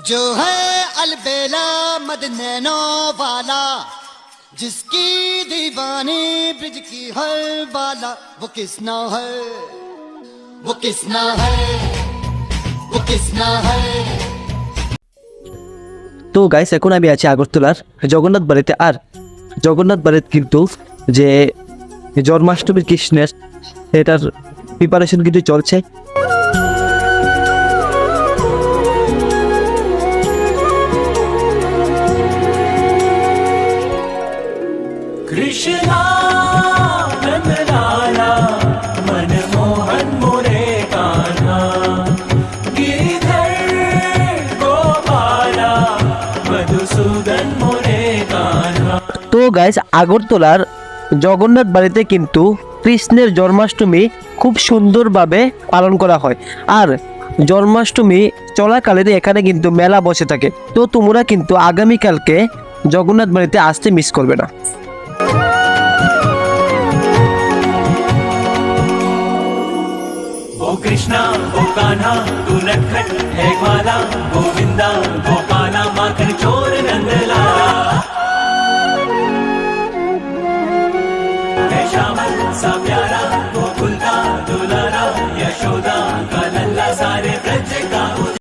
जो है अलबेला मदनैनो वाला जिसकी दीवानी ब्रिज की हर बाला वो किसना है वो किसना है वो किसना है তো গাইস এখন আমি আছি আগরতলার জগন্নাথ বাড়িতে আর জগন্নাথ বাড়িতে কিন্তু যে জন্মাষ্টমীর কৃষ্ণের এটার প্রিপারেশন কিন্তু চলছে कृष्णा नंदलाला मनमोहन मोरे कान्हा गिरिधर गोपाला मधुसूदन मोरे कान्हा তো গাইস আগরতলার জগন্নাথ বাড়িতে কিন্তু কৃষ্ণের জন্মাষ্টমী খুব সুন্দরভাবে পালন করা হয় আর জন্মাষ্টমী চলাকালীন এখানে কিন্তু মেলা বসে থাকে তো তোমরা কিন্তু আগামীকালকে জগন্নাথ বাড়িতে আসতে মিস করবে না कृष्णा, गोकाना तू नटखट है ग्वाला गोविंदा, गोपाला, माखन, चोर नंदला है श्यामल, सा प्यारा गोकुलदा दुलारा, यशोदा